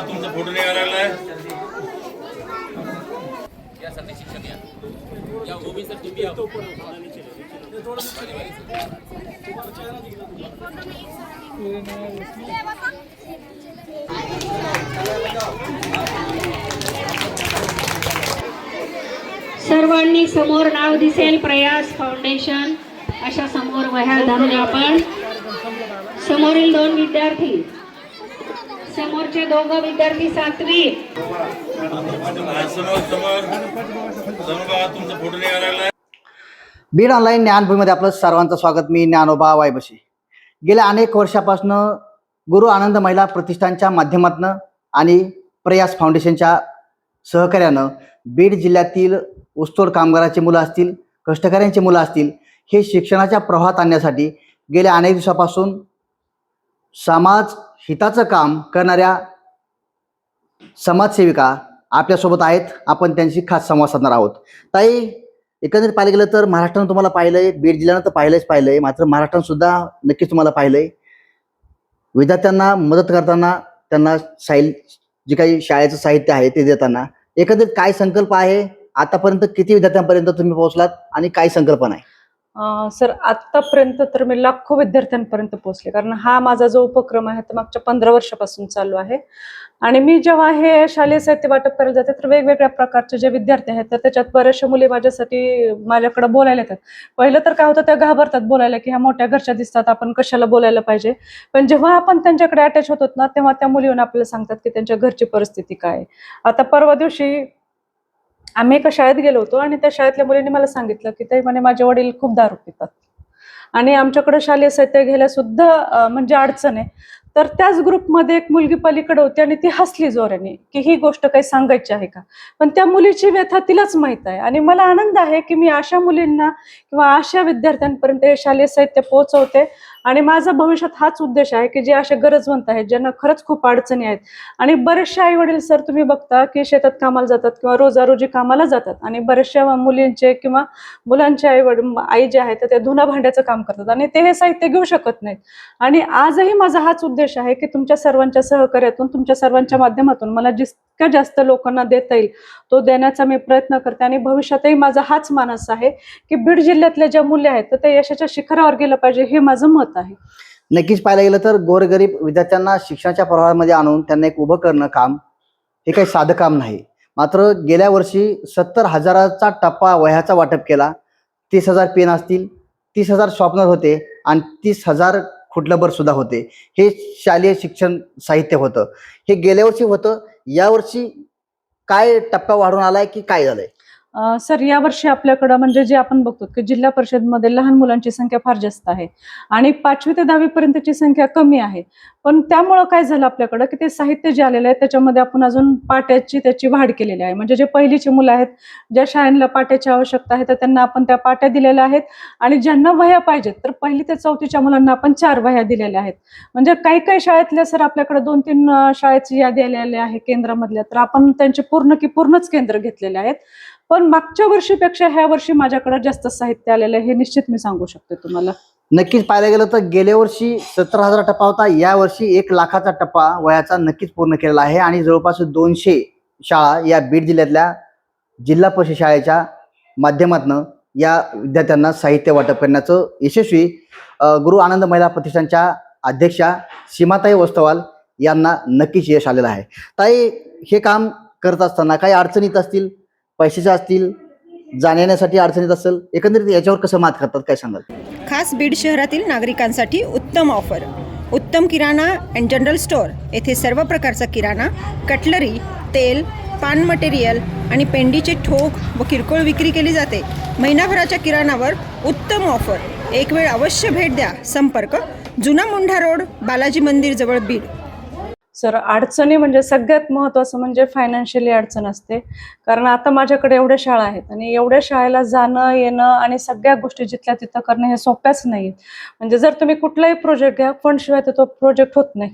बघा तुमचा फ़ोटो निघायला लागलाय या सगळे शिक्षक या या उभी सर तुम्ही या सर्वांनी समोर नाव दिसेल प्रयास फाउंडेशन अशा समोर वह्या धरून आपण. समोरील दोन विद्यार्थी समोरचे दोघं विद्यार्थी सातवी. बीड ऑनलाईन ज्ञानभूमीमध्ये आपलं सर्वांचं स्वागत. मी ज्ञानोबा वायबशी. गेल्या अनेक वर्षापासून गुरु आनंद महिला प्रतिष्ठानच्या माध्यमातून आणि प्रयास फाउंडेशनच्या सहकार्यानं बीड जिल्ह्यातील ऊसतोड कामगाराची मुलं असतील कष्टकऱ्यांची मुलं असतील हे शिक्षणाच्या प्रवाहात आणण्यासाठी गेल्या अनेक दिवसापासून समाज हिताचं काम करणाऱ्या समाजसेविका आपल्यासोबत आहेत. आपण त्यांची खास संवाद साधणार आहोत. ताई एकंदरीत पाहिलं गेलं तर महाराष्ट्रानं तुम्हाला पाहिलंय बीड जिल्ह्यानं तर पाहिलंच पाहिलंय. मात्र महाराष्ट्रानं सुद्धा नक्कीच तुम्हाला पाहिलंय. विद्यार्थ्यांना मदत करताना त्यांना साहिल जे काही शाळेचं साहित्य आहे ते देताना. एकंदरीत काय संकल्प आहे? आतापर्यंत किती विद्यार्थ्यांपर्यंत तुम्ही पोहोचलात आणि काय संकल्पना आहे सर आतापर्यंत तर मी लाखो विद्यार्थ्यांपर्यंत पोहोचले. कारण हा माझा जो उपक्रम आहे तो मागच्या पंधरा वर्षापासून चालू आहे. आणि मी जेव्हा हे शालेय साहित्य वाटप करायला जाते तर वेगवेगळ्या प्रकारचे जे विद्यार्थी आहेत तर त्याच्यात बऱ्याचशा मुली माझ्यासाठी माझ्याकडे बोलायला येतात. पहिलं तर काय होतं त्या घाबरतात बोलायला की ह्या मोठ्या घरच्या दिसतात आपण कशाला बोलायला पाहिजे? पण जेव्हा आपण त्यांच्याकडे अटॅच होतो ना तेव्हा त्या मुली येऊन आपल्याला सांगतात की त्यांच्या घरची परिस्थिती काय आहे. आता परवा दिवशी आम्ही एका शाळेत गेलो होतो आणि त्या शाळेतल्या मुलींनी मला सांगितलं की ते म्हणे माझे वडील खूप दारू पितात. आणि आमच्याकडे शालेय साहित्य घ्यायला सुद्धा म्हणजे अडचण आहे. तर त्याच ग्रुपमध्ये एक मुलगी पलीकडे होती आणि ती हसली जोराने की ही गोष्ट काही सांगायची आहे का? पण त्या मुलीची व्यथा तिलाच माहीत आहे. आणि मला आनंद आहे की मी अशा मुलींना किंवा अशा विद्यार्थ्यांपर्यंत हे शालेय साहित्य पोहोचवते. आणि माझा भविष्यात हाच उद्देश आहे की जे असे गरजवंत आहेत ज्यांना खरंच खूप अडचणी आहेत. आणि बरेचसे आई वडील सर तुम्ही बघता की शेतात कामाला जातात किंवा रोजारोजी कामाला जातात आणि बऱ्याचशा मुलींचे किंवा मुलांचे आई वडील आई जे आहेत ते धुना भांड्याचं काम करतात आणि ते हे साहित्य घेऊ शकत नाहीत. आणि आजही माझा हाच उद्देश आहे की तुमच्या सर्वांच्या सहकार्यातून तुमच्या सर्वांच्या माध्यमातून मला जितक्या जास्त लोकांना देता येईल तो देण्याचा मी प्रयत्न करते. आणि भविष्यातही माझा हाच मानस आहे की बीड जिल्ह्यातल्या ज्या मुली आहेत तर ते यशाच्या शिखरावर गेलं पाहिजे हे माझं मत आहे. नक्कीच पाहायला गेलं तर गोरगरीब विद्यार्थ्यांना शिक्षणाच्या प्रवाहामध्ये आणून त्यांना एक उभं करणं काम हे काही साधं काम नाही. मात्र गेल्या वर्षी सत्तर हजाराचा टप्पा वह्याचा वाटप केला. तीस हजार पेन असतील तीस हजार शॉपनर होते आणि तीस हजार खुटलबर सुद्धा होते. हे शालेय शिक्षण साहित्य होतं. हे गेल्या वर्षी होतं. यावर्षी काय टप्पा वाढून आलाय की काय झालंय? सर सर यावर्षी आपल्याकडं म्हणजे जे आपण बघतो की जिल्हा परिषदमध्ये लहान मुलांची संख्या फार जास्त आहे आणि पाचवी ते दहावी पर्यंतची संख्या कमी आहे. पण त्यामुळं काय झालं आपल्याकडं की ते साहित्य जे आलेलं आहे त्याच्यामध्ये आपण अजून पाट्याची त्याची वाढ केलेली आहे. म्हणजे जे पहिलीची मुलं आहेत ज्या शाळेला पाट्याची आवश्यकता आहे तर त्यांना आपण त्या पाट्या दिलेल्या आहेत आणि ज्यांना वह्या पाहिजेत तर पहिली ते चौथीच्या मुलांना आपण चार वह्या दिलेल्या आहेत. म्हणजे काही काही शाळेतल्या सर आपल्याकडे दोन तीन शाळेची यादी आलेली आहे केंद्रामधल्या तर आपण त्यांचे पूर्ण की पूर्णच केंद्र घेतलेले आहेत. पण मागच्या वर्षीपेक्षा ह्या वर्षी माझ्याकडे जास्त साहित्य आलेलं आहे हे निश्चित मी सांगू शकते तुम्हाला. नक्कीच पाहायला गेलं तर गेल्या वर्षी सत्तर हजार टप्पा होता या वर्षी एक लाखाचा टप्पा वयाचा नक्कीच पूर्ण केलेला आहे आणि जवळपास दोनशे शाळा या बीड जिल्ह्यातल्या जिल्हा परिषद शाळेच्या माध्यमातून या विद्यार्थ्यांना साहित्य वाटप करण्याचं यशस्वी गुरु आनंद महिला प्रतिष्ठानच्या अध्यक्षा सीमाताई वस्तवाल यांना नक्कीच यश आलेलं आहे. ताई हे काम करत असताना काही अडचणीत असतील? पैशाच्या असतील जाण्यासाठी अडचणीत असेल एकंदरीत याच्यावर कसं मात करतात काय सांगाल? खास बीड शहरातील नागरिकांसाठी उत्तम ऑफर. उत्तम किराणा अँड जनरल स्टोअर येथे सर्व प्रकारचा किराणा कटलरी तेल पान मटेरियल आणि पेंडीचे ठोक व किरकोळ विक्री केली जाते. महिनाभराच्या किराणावर उत्तम ऑफर. एक वेळ अवश्य भेट द्या. संपर्क जुना मुंढा रोड बालाजी मंदिर जवळ बीड. सर अडचणी म्हणजे सगळ्यात महत्त्वाचं म्हणजे फायनान्शियली अडचण असते. कारण आता माझ्याकडे एवढ्या शाळा आहेत आणि एवढ्या शाळेला जाणं येणं आणि सगळ्या गोष्टी जिथल्या तिथं करणं हे सोप्याच नाही म्हणजे जर तुम्ही कुठलाही प्रोजेक्ट घ्या फंडशिवाय तर तो प्रोजेक्ट होत नाही.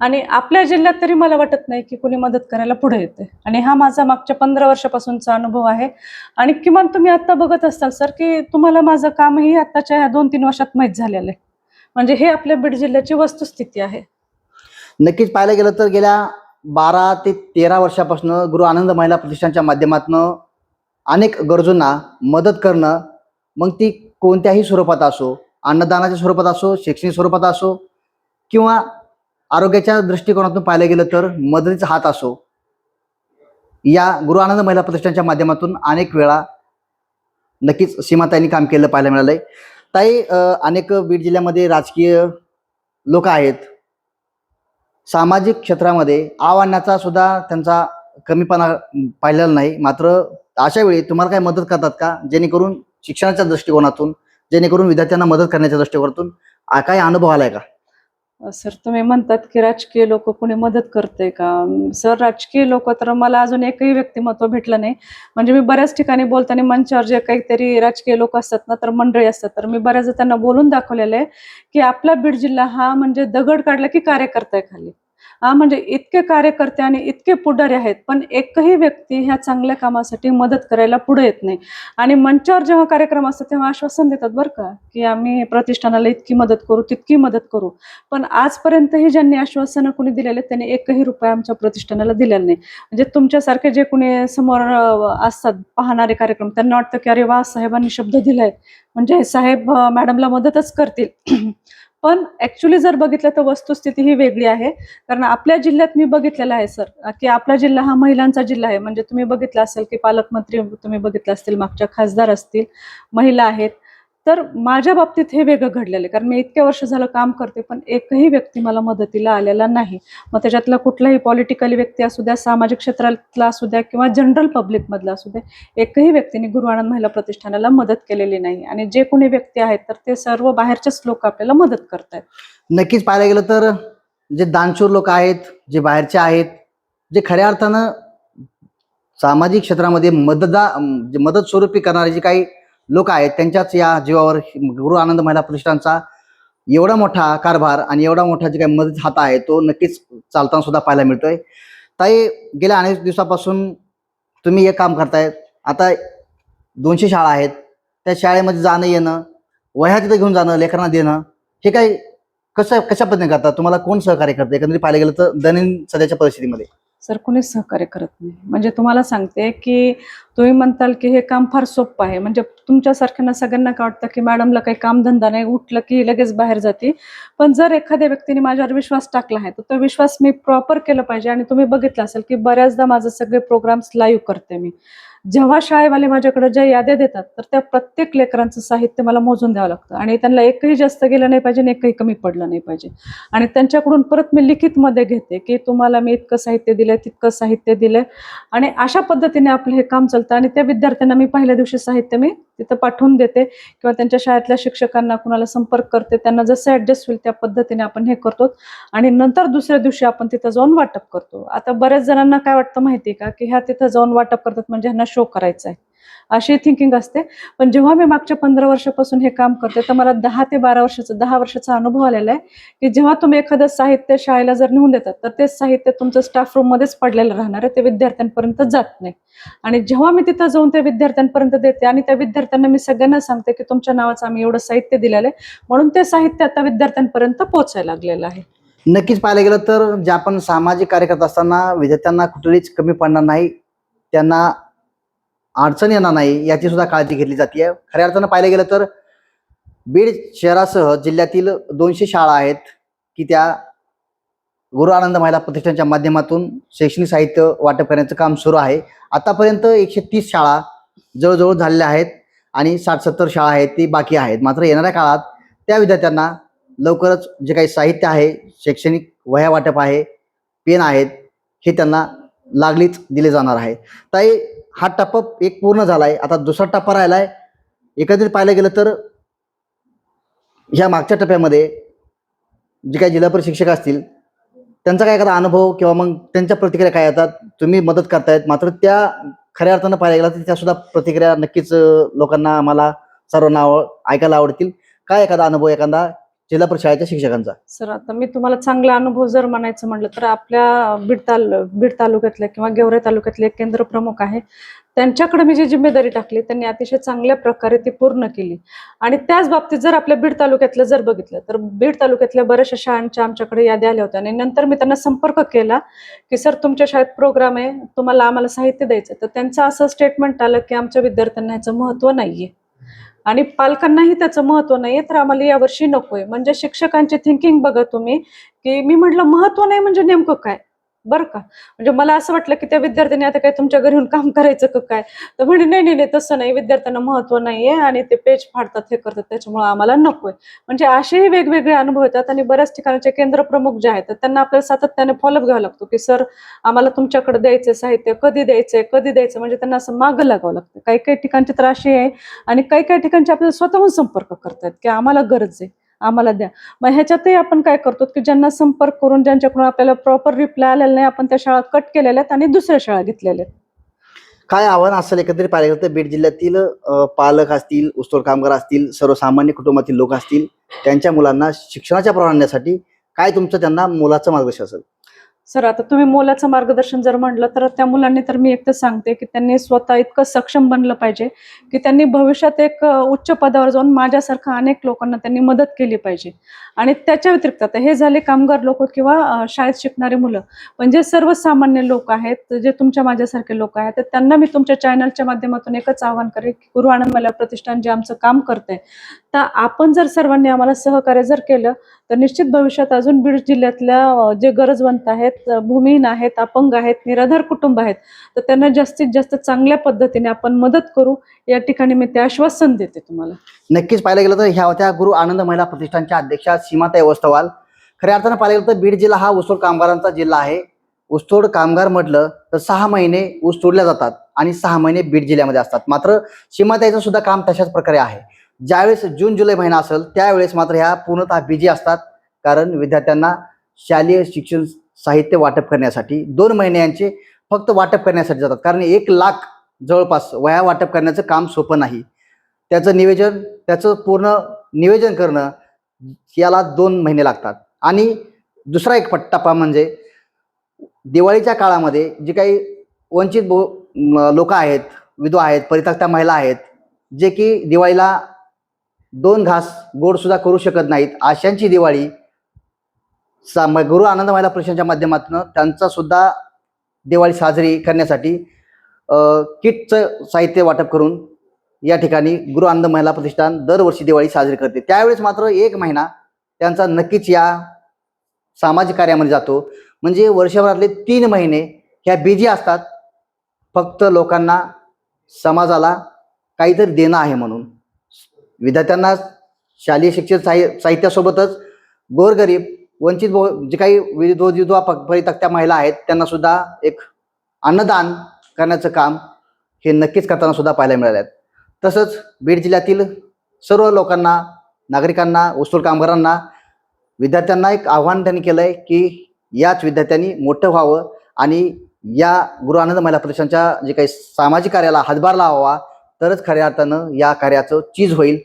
आणि आपल्या जिल्ह्यात तरी मला वाटत नाही की कुणी मदत करायला पुढे येते. आणि हा माझा मागच्या पंधरा वर्षापासूनचा अनुभव आहे. आणि किमान तुम्ही आता बघत असाल सर की तुम्हाला माझं कामही आत्ताच्या ह्या दोन तीन वर्षात माहीत झालेलं आहे. म्हणजे हे आपल्या बीड जिल्ह्याची वस्तुस्थिती आहे. नक्कीच पाहायला गेलं तर गेल्या बारा ते तेरा वर्षापासून गुरु आनंद महिला प्रतिष्ठानच्या माध्यमातून अनेक गरजूंना मदत करणं मग ती कोणत्याही स्वरूपात असो अन्नदानाच्या स्वरूपात असो शैक्षणिक स्वरूपात असो किंवा आरोग्याच्या दृष्टिकोनातून पाहिलं गेलं तर मदतीचा हात असो या गुरु आनंद महिला प्रतिष्ठानच्या माध्यमातून अनेक वेळा नक्कीच सीमाताईंनी काम केलं पाहायला मिळालंय. ताई अनेक बीड जिल्ह्यामध्ये राजकीय लोक आहेत. सामाजिक क्षेत्रामध्ये आव सुद्धा त्यांचा कमीपणा पाहिलेला नाही. मात्र अशा वेळी तुम्हाला काय मदत करतात का? जेणेकरून शिक्षणाच्या दृष्टिकोनातून जेणेकरून विद्यार्थ्यांना मदत करण्याच्या दृष्टिकोनातून आ- काय अनुभव आलाय का? सर तुम्ही म्हणतात की राजकीय लोक कोणी मदत करते का? सर राजकीय लोक तर मला अजून एकही व्यक्तिमत्व भेटलं नाही. म्हणजे मी बऱ्याच ठिकाणी बोलताना मंचावर जे काहीतरी राजकीय लोक असतात ना तर मंडळी असतात. तर मी बऱ्याचदा त्यांना बोलून दाखवलेलं आहे की आपला बीड जिल्हा हा म्हणजे दगड काढला की कार्यकर्ता आहे खाली म्हणजे इतके कार्यकर्ते आणि इतके पुढारी आहेत पण एकही व्यक्ती ह्या चांगल्या कामासाठी मदत करायला पुढे येत नाही. आणि मंचावर जेव्हा कार्यक्रम असतात तेव्हा आश्वासन देतात बरं का की आम्ही प्रतिष्ठानाला इतकी मदत करू तितकी मदत करू. पण आजपर्यंतही ज्यांनी आश्वासनं कुणी दिलेले त्यांनी एकही रुपया आमच्या प्रतिष्ठानाला दिलेला नाही. म्हणजे तुमच्यासारखे जे कुणी समोर असतात पाहणारे कार्यक्रम त्यांना वाटतं की अरे वा साहेबांनी शब्द दिलाय. म्हणजे साहेब मॅडमला मदतच करतील. पण ऍक्च्युली जर बघितलं तर वस्तुस्थिती ही वेगळी आहे. कारण आपल्या जिल्ह्यात मी बघितलेलं आहे सर की आपला जिल्हा हा महिलांचा जिल्हा आहे. म्हणजे तुम्ही बघितलं असेल की पालकमंत्री तुम्ही बघितलं असतील मागच्या खासदार असतील महिला आहेत. तर माझ्या बाबतीत हे वेगळं घडलेलं आहे. कारण मी इतक्या वर्ष झालं काम करते पण एकही व्यक्ती मला मदतीला आलेला नाही. मग त्याच्यातला कुठलाही पॉलिटिकल व्यक्ती असू द्या सामाजिक क्षेत्रातला असू द्या किंवा जनरल पब्लिकमधला असू द्या एकही व्यक्तीने गुरु आनंद महिला प्रतिष्ठानाला मदत केलेली नाही. आणि जे कोणी व्यक्ती आहेत तर ते सर्व बाहेरचेच लोक आपल्याला मदत करतात नक्कीच पाहायला गेलं तर जे दानशूर लोक आहेत जे बाहेरचे आहेत जे खऱ्या अर्थानं सामाजिक क्षेत्रामध्ये मददा मदत स्वरूपी करणारे जे काही लोक आहेत त्यांच्याच या जीवावर गुरु आनंद महिला प्रतिष्ठानचा एवढा मोठा कारभार आणि एवढा मोठा जे काही मदत हात आहे तो नक्कीच चालताना सुद्धा पाहायला मिळतोय. ताई गेल्या अनेक दिवसापासून तुम्ही हे काम करतायत आता दोनशे शाळा आहेत. त्या शाळेमध्ये जाणं येणं वह्या तिथे घेऊन जाणं लेकरांना देणं हे काही कसं कशा पद्धतीने करतात तुम्हाला कोण सहकार्य करतं? एकंदरीत पाहायला गेलं तर दैनंदिन सध्याच्या परिस्थितीमध्ये. सर कुणीच सहकार्य करत नाही. म्हणजे तुम्हाला सांगते की तुम्ही म्हणताल की हे काम फार सोपं आहे. म्हणजे तुमच्यासारख्यांना सगळ्यांना काय वाटतं की मॅडमला काही कामधंदा नाही उठलं की लगेच बाहेर जाते. पण जर एखाद्या व्यक्तीने माझ्यावर विश्वास टाकला आहे तर तो विश्वास मी प्रॉपर केला पाहिजे. आणि तुम्ही बघितलं असेल की बऱ्याचदा माझे सगळे प्रोग्राम्स लाईव्ह करते मी. जेव्हा शाळेवाले माझ्याकडे ज्या याद्या देतात तर त्या प्रत्येक लेकरांचं साहित्य मला मोजून द्यावं लागतं. आणि त्यांना एकही जास्त गेलं नाही पाहिजे आणि एकही कमी पडलं नाही पाहिजे. आणि त्यांच्याकडून परत मी लिखितमध्ये घेते की तुम्हाला मी इतकं साहित्य दिलंय तितकं साहित्य दिलंय. आणि अशा पद्धतीने आपलं हे काम चालतं. आणि त्या विद्यार्थ्यांना मी पहिल्या दिवशी साहित्य मी तिथं पाठवून देते किंवा त्यांच्या शाळेतल्या शिक्षकांना कुणाला संपर्क करते त्यांना जसं ॲडजस्ट होईल त्या पद्धतीने आपण हे करतो. आणि नंतर दुसऱ्या दिवशी आपण तिथं जाऊन वाटप करतो. आता बऱ्याच जणांना काय वाटतं माहिती आहे का? की ह्या तिथं जाऊन वाटप करतात म्हणजे ह्यांना शो करायचा आहे अशी थिंकिंग असते. पण जेव्हा मी मागच्या पंधरा वर्षापासून हे काम करते तर मला दहा ते बारा वर्षाचा दहा वर्षाचा अनुभव आलेला आहे की जेव्हा तुम्ही एखादं साहित्य शाळेला जर नेऊन देतात तर ते साहित्य तुमचं स्टाफ रूम मध्येच पडलेलं राहणार आहे ते विद्यार्थ्यांपर्यंत जात नाही. आणि जेव्हा मी तिथं जाऊन त्या विद्यार्थ्यांपर्यंत देते आणि त्या विद्यार्थ्यांना मी सगळ्यांना सांगते की तुमच्या नावाचं आम्ही एवढं साहित्य दिलेलं आहे म्हणून ते साहित्य आता विद्यार्थ्यांपर्यंत पोहोचायला लागलेलं आहे. नक्कीच पाहायला गेलं तर जे आपण सामाजिक कार्य करत असताना विद्यार्थ्यांना कुठलीच कमी पडणार नाही त्यांना अडचण येणार नाही याची सुद्धा काळजी घेतली जाते खऱ्या अर्थानं पाहायला गेलं तर बीड शहरासह जिल्ह्यातील दोनशे शाळा आहेत की त्या गुरु आनंद महिला प्रतिष्ठानच्या माध्यमातून शैक्षणिक साहित्य वाटप करण्याचं काम सुरू आहे. आतापर्यंत एकशे तीस शाळा जवळजवळ झालेल्या आहेत आणि साठ सत्तर शाळा आहेत ती बाकी आहेत. मात्र येणाऱ्या काळात त्या विद्यार्थ्यांना लवकरच जे काही साहित्य आहे शैक्षणिक वह्या वाटप आहे पेन आहेत हे त्यांना लागलीच दिले जाणार आहे. ताई हा टप्पा एक पूर्ण झालाय. आता दुसरा टप्पा राहिलाय. एकंदरीत पाहायला गेलं तर ह्या मागच्या टप्प्यामध्ये जे काही जिल्हा परिषद शिक्षक असतील त्यांचा काय एखादा अनुभव किंवा मग त्यांच्या प्रतिक्रिया काय येतात तुम्ही मदत करतायत. मात्र त्या खऱ्या अर्थानं पाहायला गेला तर त्यासुद्धा प्रतिक्रिया नक्कीच लोकांना आम्हाला सर्वांना आव ऐकायला आवडतील. काय एखादा अनुभव एखादा जिल्हा परिषदेच्या शिक्षकांचा. सर आता मी तुम्हाला चांगला अनुभव जर म्हणायचं म्हटलं तर आपल्या बीड ताल बीड तालुक्यातल्या किंवा गेवरे तालुक्यातले एक केंद्र प्रमुख आहे. त्यांच्याकडे मी जी जिम्मेदारी टाकली त्यांनी अतिशय चांगल्या प्रकारे ती पूर्ण केली. आणि त्याच बाबतीत जर आपल्या बीड तालुक्यातलं जर बघितलं तर बीड तालुक्यातल्या बऱ्याचशा शाळांच्या आमच्याकडे याद्या आल्या होत्या. आणि नंतर मी त्यांना संपर्क केला की सर तुमच्या शाळेत प्रोग्राम आहे तुम्हाला आम्हाला साहित्य द्यायचं तर त्यांचं असं स्टेटमेंट आलं की आमच्या विद्यार्थ्यांना ह्याचं महत्त्व नाहीये. आणि पालकांनाही त्याचं महत्त्व नाहीये. तर आम्हाला यावर्षी नकोय. म्हणजे शिक्षकांची थिंकिंग बघा तुम्ही की मी म्हटलं महत्त्व नाही म्हणजे नेमकं काय? बरं का? म्हणजे मला असं वाटलं की त्या विद्यार्थ्यांनी आता काय तुमच्या घरी येऊन काम करायचं का काय? तर म्हणे नाही नाही नाही तसं नाही. विद्यार्थ्यांना महत्त्व नाहीये आणि ते पेज फाडतात हे करतात. त्याच्यामुळे आम्हाला नकोय. म्हणजे असेही वेगवेगळे अनुभव येतात आणि बऱ्याच ठिकाणचे केंद्र प्रमुख जे आहेत त्यांना आपल्याला सातत्याने फॉलोअप घ्यावा लागतो की सर आम्हाला तुमच्याकडे द्यायचं साहित्य. कधी द्यायचंय? कधी द्यायचं म्हणजे त्यांना असं मागं लागावं लागतं. काही काही ठिकाणची तर अशी आहे आणि काही काही ठिकाणचे आपल्याला स्वतःहून संपर्क करतात की आम्हाला गरज आहे. आम्हाला द्या. मग ह्याच्यातही आपण काय करतो की ज्यांना संपर्क करून ज्यांच्याकडून आपल्याला प्रॉपर रिप्लाय आलेला नाही आपण त्या शाळा कट केलेल्या आहेत आणि दुसऱ्या शाळा घेतलेल्या आहेत. काय आव्हान असेल एकत्रित पाहिलं गेलं तर बीड जिल्ह्यातील पालक असतील ऊसतोड कामगार असतील सर्वसामान्य कुटुंबातील लोक असतील त्यांच्या मुलांना शिक्षणाच्या परवानण्यासाठी काय तुमचं त्यांना मुलाचं मार्गदर्शन असेल? सर आता तुम्ही मोलाचं मार्गदर्शन जर म्हटलं तर त्या मुलांनी तर मी एकच सांगते की त्यांनी स्वतः इतकं सक्षम बनलं पाहिजे की त्यांनी भविष्यात एक उच्च पदावर जाऊन माझ्यासारखं अनेक लोकांना त्यांनी मदत केली पाहिजे. आणि त्याच्या व्यतिरिक्त आता हे झाले कामगार लोक किंवा शाळेत शिकणारे मुलं पण जे सर्वसामान्य लोक आहेत जे तुमच्या माझ्यासारखे लोक आहेत तर त्यांना मी तुमच्या चॅनलच्या माध्यमातून एकच आवाहन करेन की गुरु आनंद मला प्रतिष्ठान जे आमचं काम करतंय तर आपण जर सर्वांनी आम्हाला सहकार्य जर केलं तर निश्चित भविष्यात अजून बीड जिल्ह्यातल्या जे गरजवंत आहेत अ, भूमिहीन आहेत अपंग आहेत निराधार कुटुंब आहेत तर त्यांना जास्तीत जास्त चांगल्या पद्धतीने आपण मदत करू. या ठिकाणी मी ते आश्वासन देते तुम्हाला. नक्कीच पाहायला गेलं तर ह्या होत्या गुरु आनंद महिला प्रतिष्ठानच्या अध्यक्षा सीमाताई वस्तवाल. खऱ्या अर्थानं पाहिलं गेलं तर बीड जिल्हा हा ऊसतोड कामगारांचा जिल्हा आहे. ऊसतोड कामगार म्हटलं तर सहा महिने ऊस तोडल्या जातात आणि सहा महिने बीड जिल्ह्यामध्ये असतात. मात्र सीमाताईचं सुद्धा काम तशाच प्रकारे आहे. ज्यावेळेस जून जुलै महिना असेल त्यावेळेस मात्र ह्या पूर्णतः बिजी असतात. कारण विद्यार्थ्यांना शालेय शिक्षण साहित्य वाटप करण्यासाठी दोन महिने यांचे फक्त वाटप करण्यासाठी जातात. कारण एक लाख जवळपास वया वाटप करण्याचं काम सोपं नाही. त्याचं नियोजन त्याचं पूर्ण नियोजन करणं याला दोन महिने लागतात. आणि दुसरा एक टप्पा म्हणजे दिवाळीच्या काळामध्ये जे काही वंचित लोक आहेत विधवा आहेत परित्यक्त्या महिला आहेत जे की दिवाळीला दोन घास गोडसुद्धा करू शकत नाहीत अशांची दिवाळी सा म- गुरु आनंद महिला परिषदेच्या माध्यमातून त्यांचा सुद्धा दिवाळी साजरी करण्यासाठी किटचं साहित्य वाटप करून या ठिकाणी गुरु आनंद महिला प्रतिष्ठान दरवर्षी दिवाळी साजरी करते. त्यावेळेस मात्र एक महिना त्यांचा नक्कीच या सामाजिक कार्यामध्ये जातो. म्हणजे वर्षभरातले तीन महिने ह्या बिजी असतात. फक्त लोकांना समाजाला काहीतरी देणं आहे म्हणून. विद्यार्थ्यांना शालेय शिक्षण साहि साहित्यासोबतच गोरगरीब वंचित बहु- जे काही विधवा विधवा प- महिला आहेत त्यांना सुद्धा एक अन्नदान करण्याचं काम हे नक्कीच करताना सुद्धा पाहायला मिळाले आहेत तसंच बीड जिल्ह्यातील सर्व लोकांना नागरिकांना वस्तूल कामगारांना विद्यार्थ्यांना एक आव्हान त्यांनी केलं आहे की याच विद्यार्थ्यांनी मोठं व्हावं आणि या गुरु आनंद महिला प्रतिष्ठानच्या जे काही सामाजिक कार्याला हातभार लावावा तरच खऱ्या अर्थानं या कार्याचं चीज होईल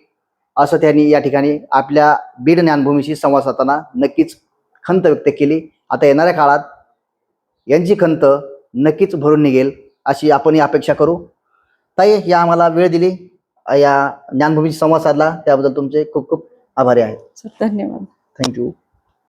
असं त्यांनी या ठिकाणी आपल्या बीड ज्ञानभूमीशी संवाद साधताना नक्कीच खंत व्यक्त केली. आता येणाऱ्या काळात यांची खंत नक्कीच भरून निघेल अशी आपण अपेक्षा करू. ताई या आम्हाला वेळ दिली. या ज्ञानभूमीशी संवाद साधला. त्याबद्दल तुमचे खूप खूप आभारी आहे. सर धन्यवाद. थँक्यू